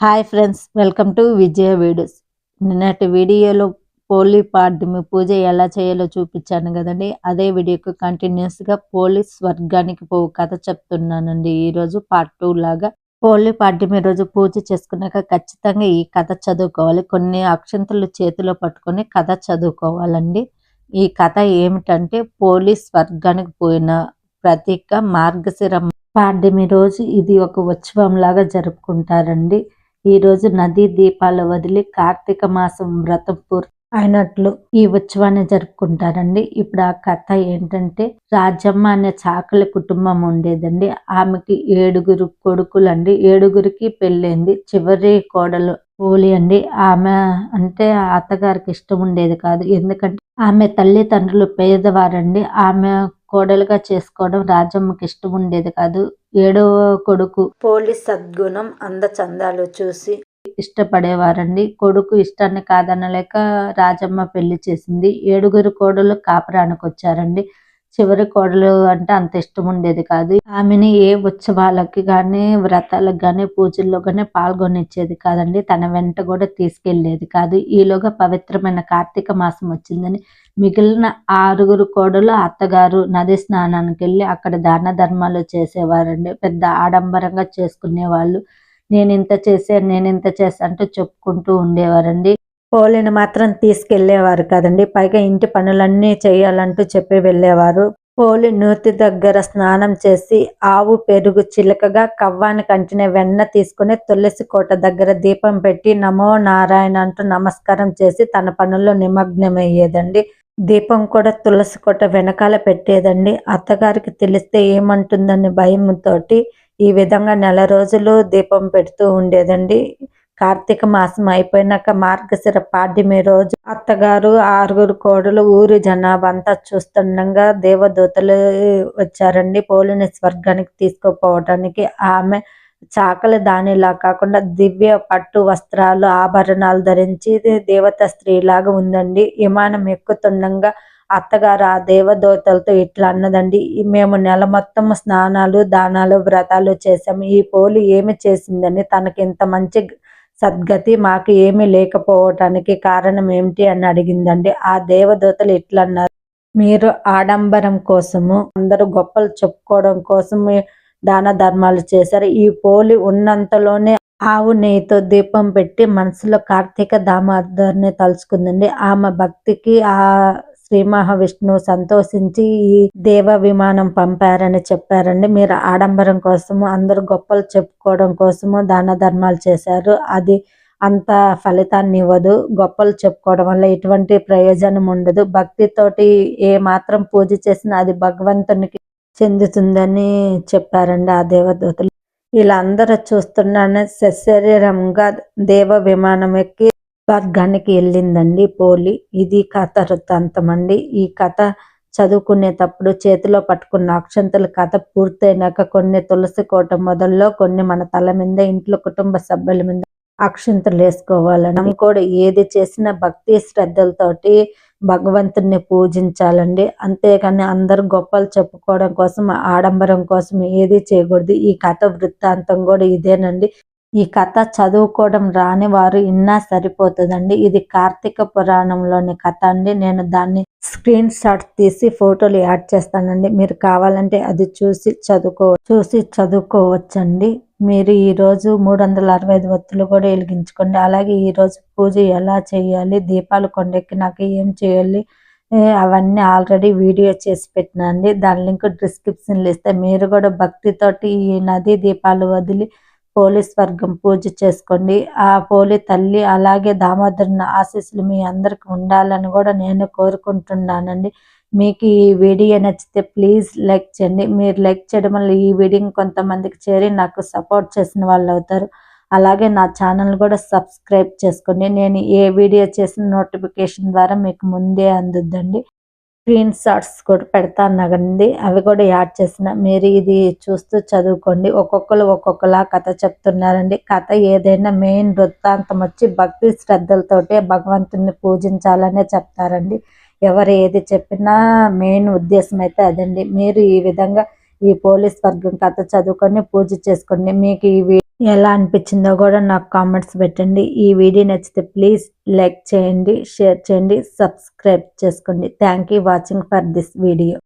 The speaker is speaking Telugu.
Hi friends welcome to Vijaya videos. నిన్నటి వీడియోలో పోలీ పాడ్యమి పూజ ఎలా చేయాలో చూపించాను కదండి. అదే వీడియోకు కంటిన్యూస్గా పోలీస్ స్వర్గానికి పోవు కథ చెప్తున్నానండి. ఈరోజు పార్ట్ టూ లాగా పోలీ పాడ్యమి రోజు పూజ చేసుకున్నాక ఖచ్చితంగా ఈ కథ చదువుకోవాలి. కొన్ని అక్షంతలు చేతిలో పట్టుకొని కథ చదువుకోవాలండి. ఈ కథ ఏమిటంటే పోలీస్ స్వర్గానికి పోయిన ప్రతీక మార్గశిర పాడ్యమి రోజు ఇది ఒక ఉత్సవం లాగా జరుపుకుంటారండి. ఈరోజు నదీ దీపాలు వదిలి కార్తీక మాసం వ్రతం పూర్తి అయినట్లు ఈ ఉత్సవాన్ని జరుపుకుంటారండి. ఇప్పుడు ఆ కథ ఏంటంటే రాజమ్మ అనే చాకలి కుటుంబం ఉండేదండి. ఆమెకి ఏడుగురు కొడుకులండి. ఏడుగురికి పెళ్ళైంది. చివరి కోడలు పోలి అండి. ఆమె అంటే అత్తగారికి ఇష్టం ఉండేది కాదు. ఎందుకంటే ఆమె తల్లిదండ్రులు పేదవారండి. ఆమె కోడలుగా చేసుకోవడం రాజమ్మకి ఇష్టం ఉండేది కాదు. ఏడవ కొడుకు పోలీస్ సద్గుణం అందచందాలు చూసి ఇష్టపడేవారండి. కొడుకు ఇష్టాన్ని కాదనలేక రాజమ్మ పెళ్ళి చేసింది. ఏడుగురు కోడలు కాపురానికి వచ్చారండి చివరి కోడలు అంటే అంత ఇష్టం ఉండేది కాదు. ఆమెని ఏ ఉత్సవాలకి కానీ వ్రతాలకు కానీ పూజల్లో కానీ పాల్గొనిచ్చేది కాదండి. తన వెంట కూడా తీసుకెళ్ళేది కాదు. ఈలోగా పవిత్రమైన కార్తీక మాసం వచ్చిందని మిగిలిన ఆరుగురు కోడలు అత్తగారు నది స్నానానికి వెళ్ళి అక్కడ దాన ధర్మాలు చేసేవారండి. పెద్ద ఆడంబరంగా చేసుకునేవాళ్ళు. నేను ఇంత చేశాను నేను ఇంత చేశాను అంటూ చెప్పుకుంటూ ఉండేవారండి. పోలిని మాత్రం తీసుకెళ్ళేవారు కదండి. పైగా ఇంటి పనులన్నీ చేయాలంటూ చెప్పి వెళ్ళేవారు. పోలి నూతి దగ్గర స్నానం చేసి ఆవు పెరుగు చిలకగా కవ్వాన్ని కంటిన వెన్న తీసుకుని తులసి కోట దగ్గర దీపం పెట్టి నమో నారాయణ అంటూ నమస్కారం చేసి తన పనుల్లో నిమగ్నమయ్యేదండి. దీపం కూడా తులసి కోట వెనకాల పెట్టేదండి. అత్తగారికి తెలిస్తే ఏమంటుందని భయంతోటి ఈ విధంగా నెల రోజులు దీపం పెడుతూ ఉండేదండి. కార్తీక మాసం అయిపోయినాక మార్గశిర పాడ్యమి రోజు అత్తగారు ఆరుగురు కోడలు ఊరి జనాభా అంతా చూస్తుండగా దేవదూతలు వచ్చారండి. పోలిని స్వర్గానికి తీసుకుపోవడానికి ఆమె చాకలి దానిలా కాకుండా దివ్య పట్టు వస్త్రాలు ఆభరణాలు ధరించి దేవత స్త్రీలాగా ఉందండి. విమానం ఎక్కుతుండగా అత్తగారు ఆ దేవదూతలతో ఇట్లా అన్నదండి మేము నెల మొత్తం స్నానాలు దానాలు వ్రతాలు చేసాము ఈ పోలి ఏమి చేసిందని తనకి ఇంత మంచి సద్గతి మాకు ఏమీ లేకపోవటానికి కారణం ఏమిటి అని అడిగిందండి ఆ దేవదూతలు ఇట్లన్నారు. మీరు ఆడంబరం కోసము అందరూ గొప్పలు చెప్పుకోవడం కోసం దాన ధర్మాలు చేశారు. ఈ పోలి ఉన్నంతలోనే ఆవు నెయ్యితో దీపం పెట్టి మనసులో కార్తీక దామోదర్ని తలుచుకుందండి. ఆమె భక్తికి ఆ శ్రీ మహావిష్ణువు సంతోషించి ఈ దేవ విమానం పంపారని చెప్పారండి. మీరు ఆడంబరం కోసము అందరు గొప్పలు చెప్పుకోవడం కోసము దాన ధర్మాలు చేశారు. అది అంత ఫలితాన్ని ఇవ్వదు. గొప్పలు చెప్పుకోవడం వల్ల ఎటువంటి ప్రయోజనం ఉండదు. భక్తితోటి ఏ మాత్రం పూజ చేసినా అది భగవంతునికి చెందుతుందని చెప్పారండి ఆ దేవదూతలు. ఇలా అందరూ చూస్తున్నానే సశరీరంగా దేవ విమానం ఎక్కి స్వర్గానికి వెళ్ళిందండి పోలి. ఇది కథ వృత్తాంతం అండి ఈ కథ చదువుకునేటప్పుడు చేతిలో పట్టుకున్న అక్షంతల కథ పూర్తయినాక కొన్ని తులసి కోట మొదల్లో కొన్ని మన తల మీద ఇంట్లో కుటుంబ సభ్యుల మీద అక్షంతలు వేసుకోవాలని కూడా ఏది చేసినా భక్తి శ్రద్ధలతోటి భగవంతుని పూజించాలండి. అంతేకాని అందరు గొప్పలు చెప్పుకోవడం కోసం ఆడంబరం కోసం ఏది చేయకూడదు. ఈ కథ వృత్తాంతం కూడా ఇదేనండి. ఈ కథ చదువుకోవడం రాని వారు ఇన్నా సరిపోతుందండి. ఇది కార్తీక పురాణంలోని కథ అండి. నేను దాన్ని స్క్రీన్ షాట్ తీసి ఫోటోలు యాడ్ చేస్తానండి. మీరు కావాలంటే అది చూసి చదువుకో చూసి చదువుకోవచ్చండి. మీరు ఈరోజు మూడు వందల అరవై ఐదు ఒత్తులు కూడా వెలిగించుకోండి. అలాగే ఈరోజు పూజ ఎలా చేయాలి దీపాలు కొండెక్కినాక ఏం చేయాలి అవన్నీ ఆల్రెడీ వీడియో చేసి పెట్టినండి దాని లింక్ డిస్క్రిప్షన్లో ఇస్తే. మీరు కూడా భక్తితోటి ఈ నదీ దీపాలు వదిలి పోలీస్ వర్గం పూజ చేసుకోండి. ఆ పోలి తల్లి అలాగే దామోదరుని ఆశీస్సులు మీ అందరికి ఉండాలని కూడా నేను కోరుకుంటున్నానండి. మీకు ఈ వీడియో నచ్చితే ప్లీజ్ లైక్ చేయండి. మీరు లైక్ చేయడం వల్ల ఈ వీడియో కొంతమందికి చేరి నాకు సపోర్ట్ చేసిన వాళ్ళు అవుతారు. అలాగే నా ఛానల్ కూడా సబ్స్క్రైబ్ చేసుకోండి. నేను ఏ వీడియో చేసిన నోటిఫికేషన్ ద్వారా మీకు ముందే అందుద్దండి. స్క్రీన్ షాట్స్ కూడా పెడతాను కదండి అవి కూడా యాడ్ చేసిన మీరు ఇది చూస్తూ చదువుకోండి. ఒక్కొక్కరు ఒక్కొక్కలా కథ చెప్తున్నారండి. కథ ఏదైనా మెయిన్ వృత్తాంతం వచ్చి భక్తి శ్రద్ధలతోటే భగవంతుని పూజించాలనే చెప్తారండి. ఎవరు ఏది చెప్పినా మెయిన్ ఉద్దేశం అయితే అదండి. మీరు ఈ విధంగా ఈ పోలీస్ వర్గం కథ చదువుకొని పూజ చేసుకోండి మీకు ఈ ఎలా అనిపించిందో కూడా నాకు కామెంట్స్ పెట్టండి. ఈ వీడియో నచ్చితే ప్లీజ్ లైక్ చేయండి షేర్ చేయండి సబ్స్క్రైబ్ చేసుకోండి. Thank you watching for this video